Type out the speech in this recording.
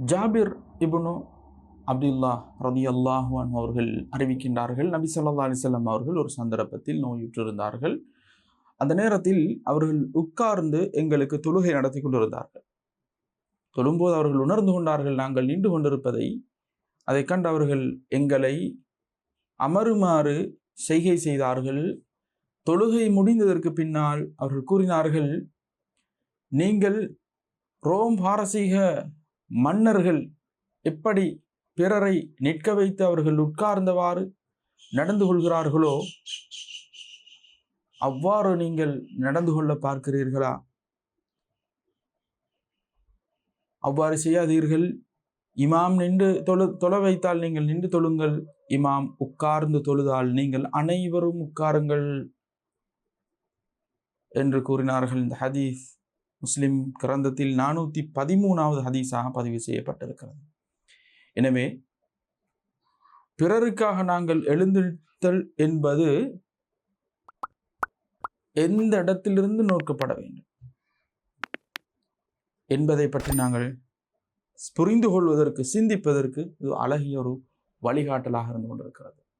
ஜாபிர் இபுனு அப்துல்லா ரதி அல்லாஹுவான் அவர்கள் அறிவிக்கின்றார்கள். நபி சொல்லா அலிசல்லாம் அவர்கள் ஒரு சந்தர்ப்பத்தில் நோயுற்றிருந்தார்கள். அந்த நேரத்தில் அவர்கள் உட்கார்ந்து எங்களுக்கு தொழுகை நடத்தி கொண்டிருந்தார்கள். தொழும்போது அவர்கள் உணர்ந்து கொண்டார்கள் நாங்கள் நின்று கொண்டிருப்பதை அதைக் கண்டு அவர்கள் எங்களை அமருமாறு செய்கை செய்தார்கள். தொழுகை முடிந்ததற்கு பின்னால் அவர்கள் கூறினார்கள் நீங்கள் ரோம் பாரசீக மன்னர்கள் எப்படி பிறரை நிற்க வைத்து அவர்கள் உட்கார்ந்தவாறு நடந்து கொள்கிறார்களோ அவ்வாறு நீங்கள் நடந்து கொள்ள பார்க்கிறீர்களா? அவ்வாறு செய்யாதீர்கள். இமாம் நின்று தொழு தொழ வைத்தால் நீங்கள் நின்று தொழுங்கள். இமாம் உட்கார்ந்து தொழுதால் நீங்கள் அனைவரும் உட்காருங்கள். என்று கூறினார்கள் இந்த ஹதீஸ். முஸ்லிம் கிரந்தத்தில் நானூற்றி பதிமூணாவது ஹதீஸாக பதிவு செய்யப்பட்டிருக்கிறது. எனவே பிறருக்காக நாங்கள் எழுந்திருத்தல் என்பது எந்த இடத்திலிருந்து நோக்கப்பட வேண்டும்? என்பதை பற்றி நாங்கள் புரிந்து கொள்வதற்கு சிந்திப்பதற்கு இது அழகிய ஒரு வழிகாட்டலாக இருந்து கொண்டிருக்கிறது.